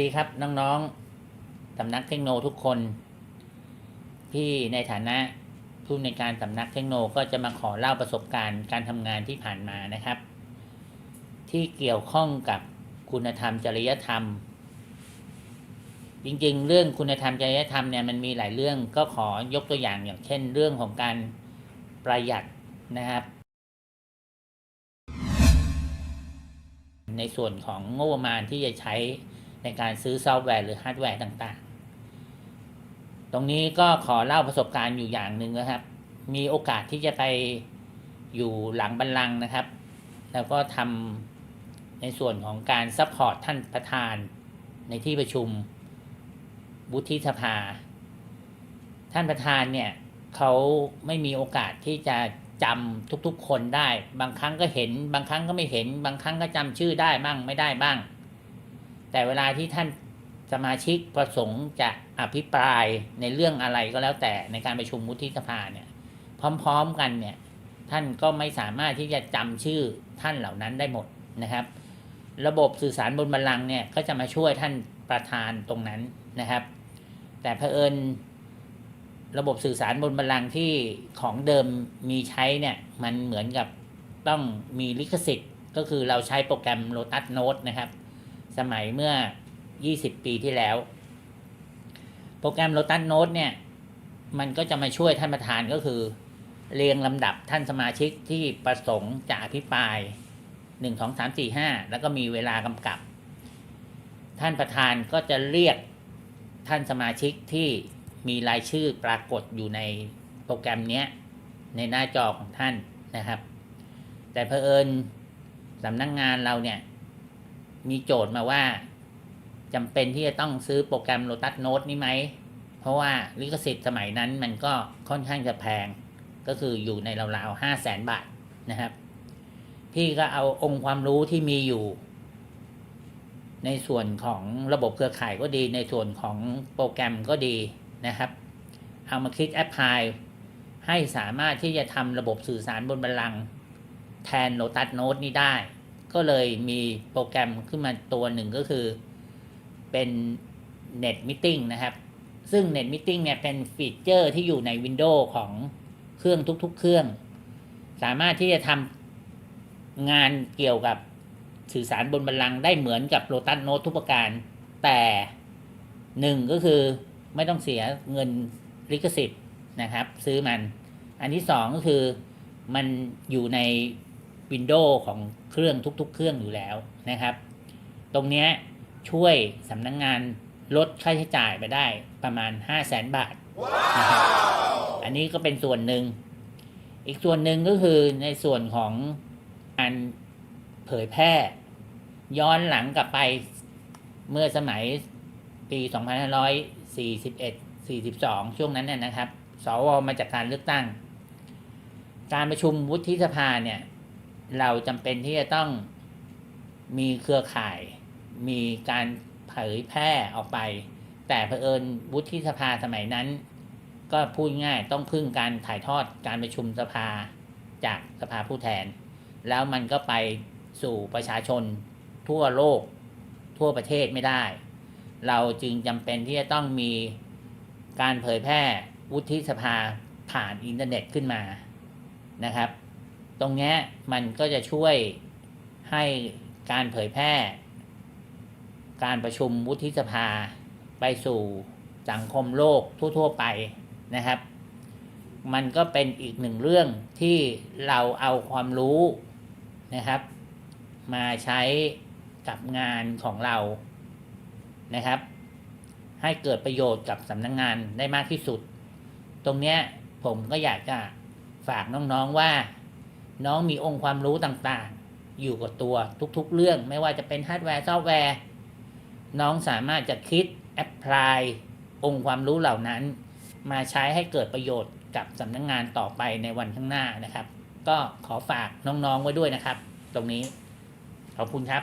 สวัสดีครับน้องๆสำนักเทคโนทุกคนพี่ในฐานะผู้ในการสำนักเทคโนก็จะมาขอเล่าประสบการณ์การทำงานที่ผ่านมานะครับ ที่เกี่ยวข้องกับคุณธรรมจริยธรรม จริงๆ เรื่องคุณธรรมจริยธรรมเนี่ยมันมีหลายเรื่องก็ขอยกตัวอย่างอย่างเช่น เรื่องของการประหยัดนะครับ ในส่วนของงบประมาณที่จะใช้ ในการซื้อซอฟต์แวร์หรือฮาร์ดแวร์ต่างๆ ตรงนี้ก็ขอเล่าประสบการณ์อยู่อย่างหนึ่งนะครับ มีโอกาสที่จะไปอยู่หลังบัลลังก์นะครับ แล้วก็ทำในส่วนของการซัพพอร์ตท่านประธานในที่ประชุมวุฒิสภา ท่านประธานเนี่ยเขาไม่มีโอกาสที่จะจำทุกๆคนได้ บางครั้งก็เห็น บางครั้งก็ไม่เห็น บางครั้งก็จำชื่อได้บ้างไม่ได้บ้าง แต่เวลาที่ท่านสมาชิกประสงค์จะอภิปรายในเรื่องอะไรก็แล้วแต่ในการประชุมวุฒิสภาเนี่ย พร้อมๆกันเนี่ย ท่านก็ไม่สามารถที่จะจำชื่อท่านเหล่านั้นได้หมดนะครับ ระบบสื่อสารบนบัลลังก์เนี่ยก็จะมาช่วยท่านประธานตรงนั้นนะครับ แต่เผอิญระบบสื่อสารบนบัลลังก์ที่ของเดิมมีใช้เนี่ย มันเหมือนกับต้องมีลิขสิทธิ์ ก็คือเราใช้โปรแกรม Lotus Note นะครับ สมัยเมื่อ 20 ปีที่แล้ว โปรแกรม Lotus Note เนี่ย มันก็จะมาช่วยท่านประธานก็คือ เรียงลำดับท่านสมาชิกที่ประสงค์จะอภิปราย 1 2 3 4 5 แล้วก็มีเวลากำกับ ท่านประธานก็จะเรียกท่านสมาชิกที่มีรายชื่อปรากฏอยู่ในโปรแกรมเนี้ยในหน้าจอของท่านนะครับ แต่เพอเอิญสำนักงงานเราเนี่ย มีโจทย์มาว่าจำเป็นที่จะต้องซื้อโปรแกรม Lotus Note นี้ไหม เพราะว่าลิขสิทธิ์สมัยนั้นมันก็ค่อนข้างจะแพง ก็คืออยู่ในราวๆห้าแสนบาทนะครับ พี่ก็เอาองค์ความรู้ที่มีอยู่ ในส่วนของระบบเครือข่ายก็ดี ในส่วนของโปรแกรมก็ดีนะครับ เอามาคิดแอปพลายให้สามารถที่จะทำระบบสื่อสารบนบัลลังก์แทน Lotus Note นี้ได้ ก็เลยมีโปรแกรมขึ้นมาตัวหนึ่งก็คือเป็น Net Meeting นะครับ ซึ่ง Net Meeting เนี่ยเป็นฟีเจอร์ที่อยู่ใน Windows ของเครื่องทุกๆ เครื่อง สามารถที่จะทำงานเกี่ยวกับสื่อสารบนบัลลังก์ได้เหมือนกับ Lotus Note ทุกประการ แต่หนึ่งก็คือไม่ต้องเสียเงินลิขสิทธิ์นะครับ ซื้อมัน อันที่สองก็คือมันอยู่ใน วินโดว์ของเครื่องทุกๆ เครื่องอยู่แล้วนะครับ ตรงนี้ช่วยสำนักงงานลดค่าใช้จ่ายไปได้ประมาณ 5 0 0แสนบาทนะครับอันนี้ก็เป็นส่วนหนึ่ง อีกส่วนหนึ่งก็คือในส่วนของการเผยแพร่ ย้อนหลังกลับไปเมื่อสมัยปี 2541 42 ช่วงนั้นเนี่ยนะครับ สวมาจากการเลือกตั้ง การประชุมวุฒิสภาเนี่ย เราจำเป็นที่จะต้องมีเครือข่าย มีการเผยแพร่ออกไป แต่เผอิญวุฒิสภาสมัยนั้น ก็พูดง่ายต้องพึ่งการถ่ายทอดการประชุมสภาจากสภาผู้แทน แล้วมันก็ไปสู่ประชาชนทั่วโลก ทั่วประเทศไม่ได้ เราจึงจำเป็นที่จะต้องมีการเผยแพร่วุฒิสภาผ่านอินเทอร์เน็ตขึ้นมานะครับ ตรงนี้มันก็จะช่วยให้การเผยแพร่ การประชุมวุฒิสภาไปสู่สังคมโลกทั่ว ๆ ไปนะครับ มันก็เป็นอีกหนึ่งเรื่องที่เราเอาความรู้นะครับ มาใช้กับงานของเรานะครับ ให้เกิดประโยชน์กับสำนักงงานได้มากที่สุด ตรงเนี้ยผมก็อยากจะฝากน้องๆว่า น้องมีองค์ความรู้ต่างๆ อยู่กับตัวทุกๆ เรื่องไม่ว่าจะเป็นฮาร์ดแวร์ซอฟต์แวร์น้องสามารถจะคิดแอพพลายองค์ความรู้เหล่านั้น มาใช้ให้เกิดประโยชน์กับสำนักงงานต่อไปในวันข้างหน้านะครับ ก็ขอฝากน้องๆไว้ด้วยนะครับ ตรงนี้ขอบคุณครับ